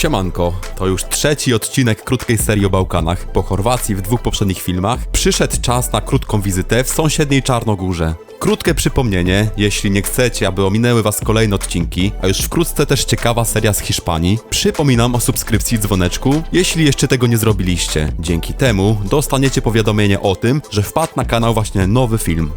Siemanko, to już trzeci odcinek krótkiej serii o Bałkanach. Po Chorwacji w dwóch poprzednich filmach przyszedł czas na krótką wizytę w sąsiedniej Czarnogórze. Krótkie przypomnienie, jeśli nie chcecie, aby ominęły was kolejne odcinki, a już wkrótce też ciekawa seria z Hiszpanii, przypominam o subskrypcji dzwoneczku, jeśli jeszcze tego nie zrobiliście. Dzięki temu dostaniecie powiadomienie o tym, że wpadł na kanał właśnie nowy film.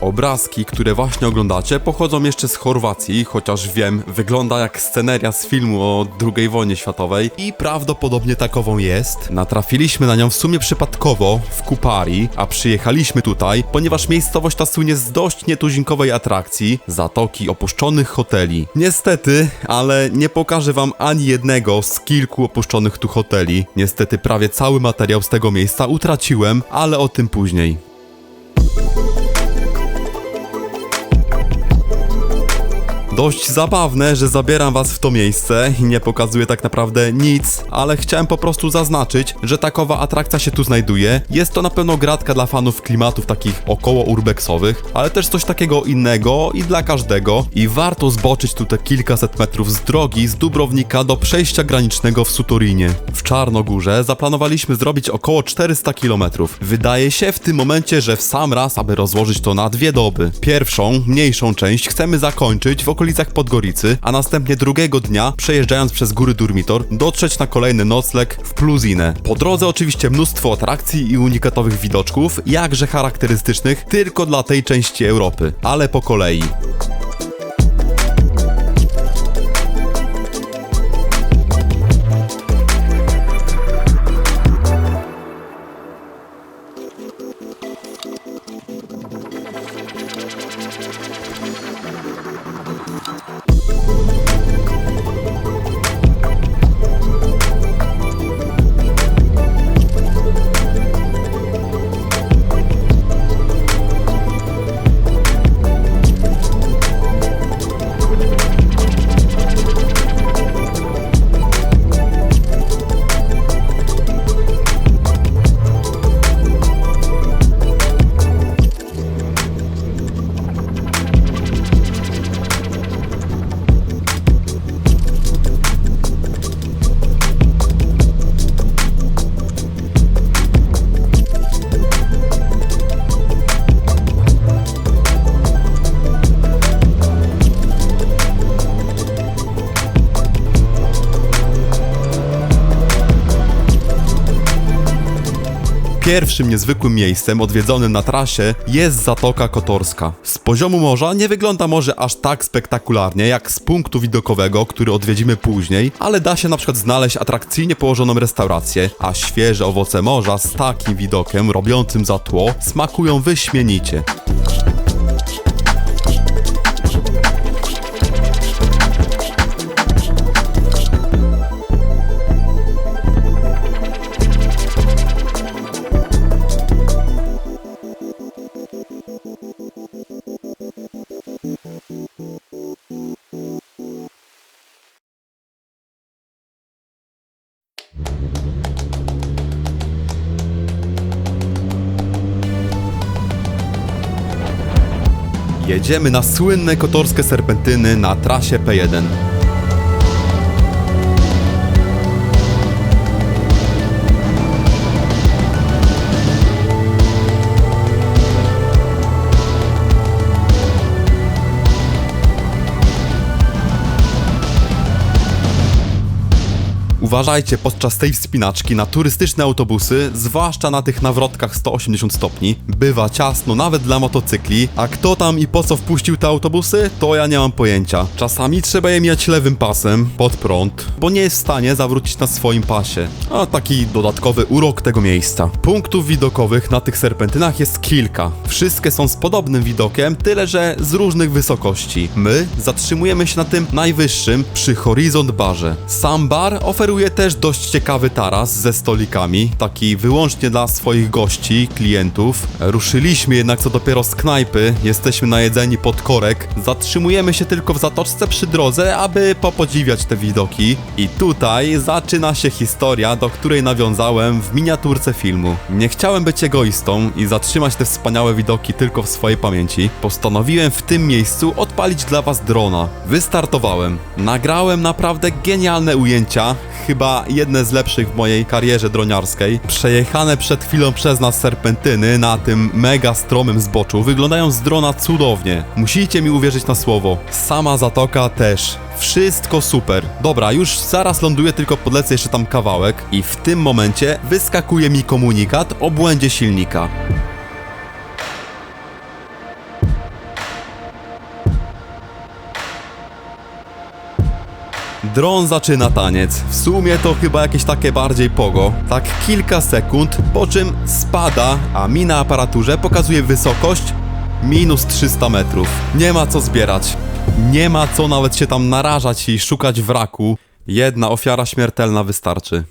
Obrazki, które właśnie oglądacie, pochodzą jeszcze z Chorwacji, chociaż wiem, wygląda jak sceneria z filmu o II wojnie światowej i prawdopodobnie takową jest. Natrafiliśmy na nią w sumie przypadkowo w Kupari, a przyjechaliśmy tutaj, ponieważ miejscowość ta słynie z dość nietuzinkowej atrakcji, zatoki opuszczonych hoteli. Niestety, ale nie pokażę wam ani jednego z kilku opuszczonych tu hoteli. Niestety prawie cały materiał z tego miejsca utraciłem, ale o tym później. Dość zabawne, że zabieram was w to miejsce i nie pokazuję tak naprawdę nic, ale chciałem po prostu zaznaczyć, że takowa atrakcja się tu znajduje. Jest to na pewno gratka dla fanów klimatów takich około urbexowych, ale też coś takiego innego i dla każdego. I warto zboczyć tu te kilkaset metrów z drogi z Dubrownika do przejścia granicznego w Suturinie. W Czarnogórze zaplanowaliśmy zrobić około 400 km. Wydaje się w tym momencie, że w sam raz, aby rozłożyć to na dwie doby. Pierwszą, mniejszą część chcemy zakończyć w okolicach Podgoricy, a następnie drugiego dnia, przejeżdżając przez góry Durmitor, dotrzeć na kolejny nocleg w Pluzinę. Po drodze oczywiście mnóstwo atrakcji i unikatowych widoczków, jakże charakterystycznych tylko dla tej części Europy, ale po kolei. Pierwszym niezwykłym miejscem odwiedzonym na trasie jest Zatoka Kotorska. Z poziomu morza nie wygląda może aż tak spektakularnie jak z punktu widokowego, który odwiedzimy później, ale da się na przykład znaleźć atrakcyjnie położoną restaurację, a świeże owoce morza z takim widokiem robiącym za tło smakują wyśmienicie. Jedziemy na słynne kotorskie serpentyny na trasie P1. Uważajcie podczas tej wspinaczki na turystyczne autobusy, zwłaszcza na tych nawrotkach 180 stopni. Bywa ciasno nawet dla motocykli, a kto tam i po co wpuścił te autobusy, to ja nie mam pojęcia. Czasami trzeba je mijać lewym pasem, pod prąd, bo nie jest w stanie zawrócić na swoim pasie. A taki dodatkowy urok tego miejsca. Punktów widokowych na tych serpentynach jest kilka. Wszystkie są z podobnym widokiem, tyle że z różnych wysokości. My zatrzymujemy się na tym najwyższym przy Horizont Barze. Sam bar oferuje Oferuje też dość ciekawy taras ze stolikami, taki wyłącznie dla swoich gości, klientów. Ruszyliśmy jednak co dopiero z knajpy, jesteśmy najedzeni pod korek, zatrzymujemy się tylko w zatoczce przy drodze, aby popodziwiać te widoki. I tutaj zaczyna się historia, do której nawiązałem w miniaturce filmu. Nie chciałem być egoistą i zatrzymać te wspaniałe widoki tylko w swojej pamięci. Postanowiłem w tym miejscu odpalić dla was drona. Wystartowałem. Nagrałem naprawdę genialne ujęcia, chyba jedne z lepszych w mojej karierze droniarskiej. Przejechane przed chwilą przez nas serpentyny na tym mega stromym zboczu wyglądają z drona cudownie. Musicie mi uwierzyć na słowo. Sama zatoka też. Wszystko super. Dobra, już zaraz ląduję, tylko podlecę jeszcze tam kawałek i w tym momencie wyskakuje mi komunikat o błędzie silnika. Dron zaczyna taniec. W sumie to chyba jakieś takie bardziej pogo. Tak kilka sekund, po czym spada, a mi na aparaturze pokazuje wysokość minus 300 metrów. Nie ma co zbierać. Nie ma co nawet się tam narażać i szukać wraku. Jedna ofiara śmiertelna wystarczy.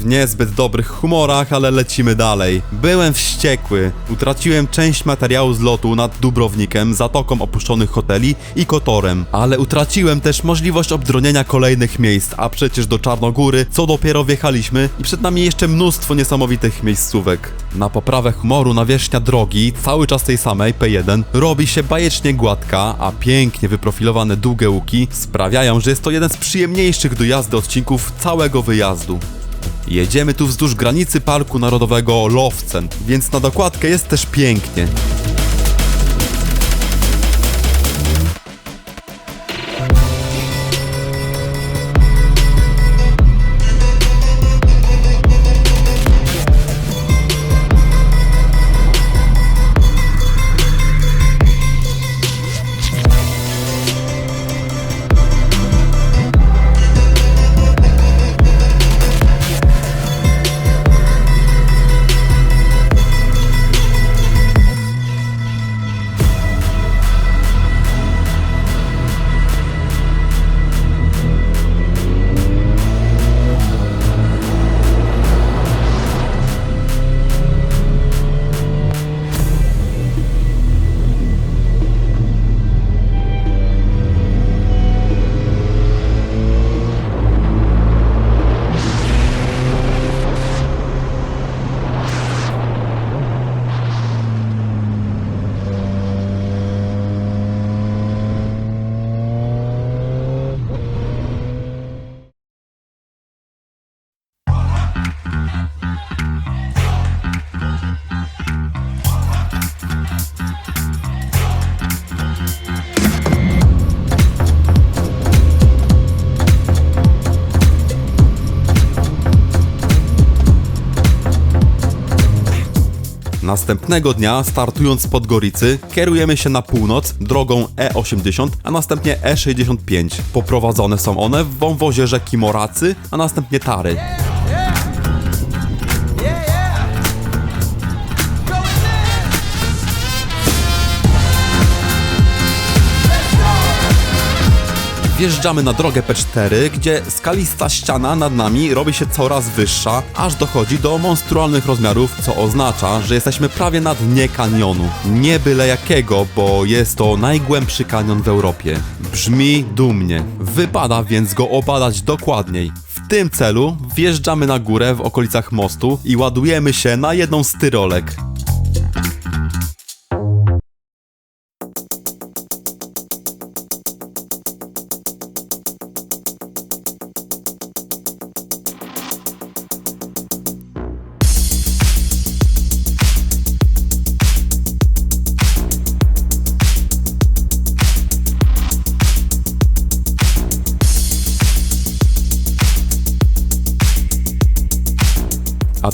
W niezbyt dobrych humorach, ale lecimy dalej. Byłem wściekły. Utraciłem część materiału z lotu nad Dubrownikiem, zatoką opuszczonych hoteli i Kotorem, ale utraciłem też możliwość obdronienia kolejnych miejsc, a przecież do Czarnogóry, co dopiero wjechaliśmy i przed nami jeszcze mnóstwo niesamowitych miejscówek. Na poprawę humoru nawierzchnia drogi, cały czas tej samej, P1, robi się bajecznie gładka, a pięknie wyprofilowane długie łuki sprawiają, że jest to jeden z przyjemniejszych do jazdy odcinków całego wyjazdu. Jedziemy tu wzdłuż granicy Parku Narodowego Lowcen, więc na dokładkę jest też pięknie. Następnego dnia, startując z Podgoricy, kierujemy się na północ drogą E80, a następnie E65. Poprowadzone są one w wąwozie rzeki Moracy, a następnie Tary. Wjeżdżamy na drogę P4, gdzie skalista ściana nad nami robi się coraz wyższa, aż dochodzi do monstrualnych rozmiarów, co oznacza, że jesteśmy prawie na dnie kanionu. Nie byle jakiego, bo jest to najgłębszy kanion w Europie. Brzmi dumnie. Wypada więc go obadać dokładniej. W tym celu wjeżdżamy na górę w okolicach mostu i ładujemy się na jedną z tyrolek.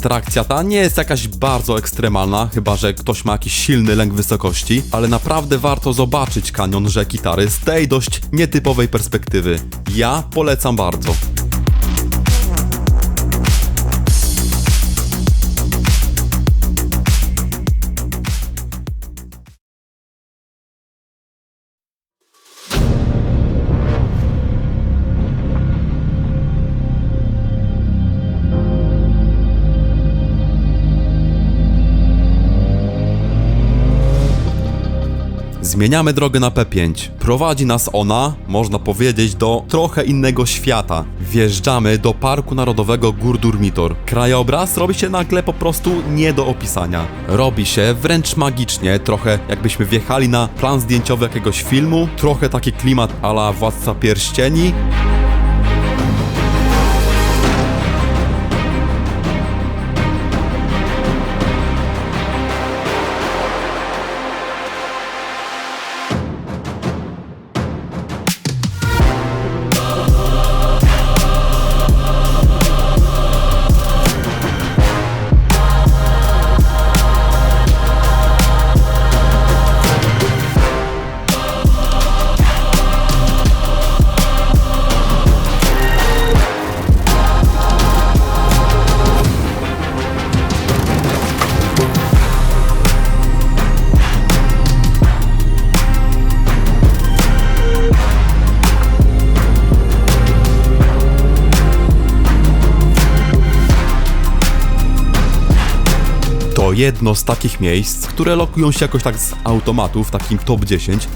Atrakcja ta nie jest jakaś bardzo ekstremalna, chyba że ktoś ma jakiś silny lęk wysokości, ale naprawdę warto zobaczyć kanion rzeki Tary z tej dość nietypowej perspektywy. Ja polecam bardzo. Zmieniamy drogę na P5. Prowadzi nas ona, można powiedzieć, do trochę innego świata. Wjeżdżamy do Parku Narodowego Gór Durmitor. Krajobraz robi się nagle po prostu nie do opisania. Robi się wręcz magicznie, trochę jakbyśmy wjechali na plan zdjęciowy jakiegoś filmu, trochę taki klimat ala Władca Pierścieni. Jedno z takich miejsc, które lokują się jakoś tak z automatu w takim top 10.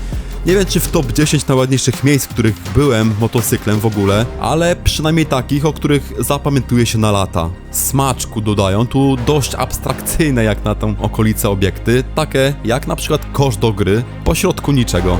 Nie wiem, czy w top 10 najładniejszych miejsc, w których byłem motocyklem w ogóle, ale przynajmniej takich, o których zapamiętuje się na lata. Smaczku dodają tu dość abstrakcyjne jak na tą okolicę obiekty, takie jak na przykład kosz do gry, pośrodku niczego.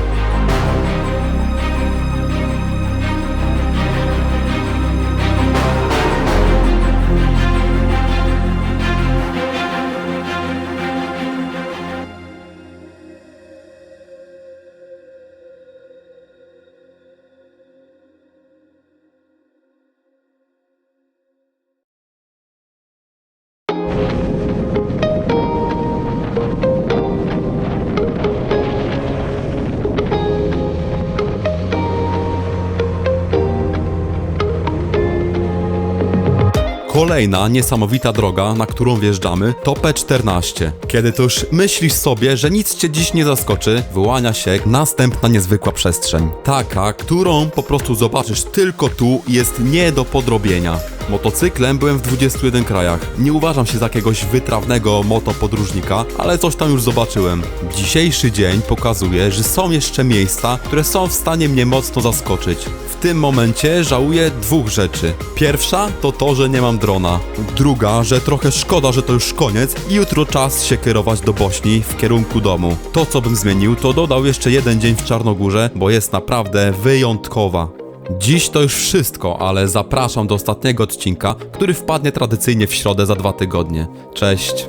Kolejna niesamowita droga, na którą wjeżdżamy, to P14. Kiedy to już myślisz sobie, że nic cię dziś nie zaskoczy, wyłania się następna niezwykła przestrzeń. Taka, którą po prostu zobaczysz tylko tu i jest nie do podrobienia. Motocyklem byłem w 21 krajach. Nie uważam się za jakiegoś wytrawnego motopodróżnika, ale coś tam już zobaczyłem. Dzisiejszy dzień pokazuje, że są jeszcze miejsca, które są w stanie mnie mocno zaskoczyć. Tym momencie żałuję dwóch rzeczy. Pierwsza to to, że nie mam drona. Druga, że trochę szkoda, że to już koniec i jutro czas się kierować do Bośni w kierunku domu. To, co bym zmienił, to dodał jeszcze jeden dzień w Czarnogórze, bo jest naprawdę wyjątkowa. Dziś to już wszystko, ale zapraszam do ostatniego odcinka, który wpadnie tradycyjnie w środę za dwa tygodnie. Cześć!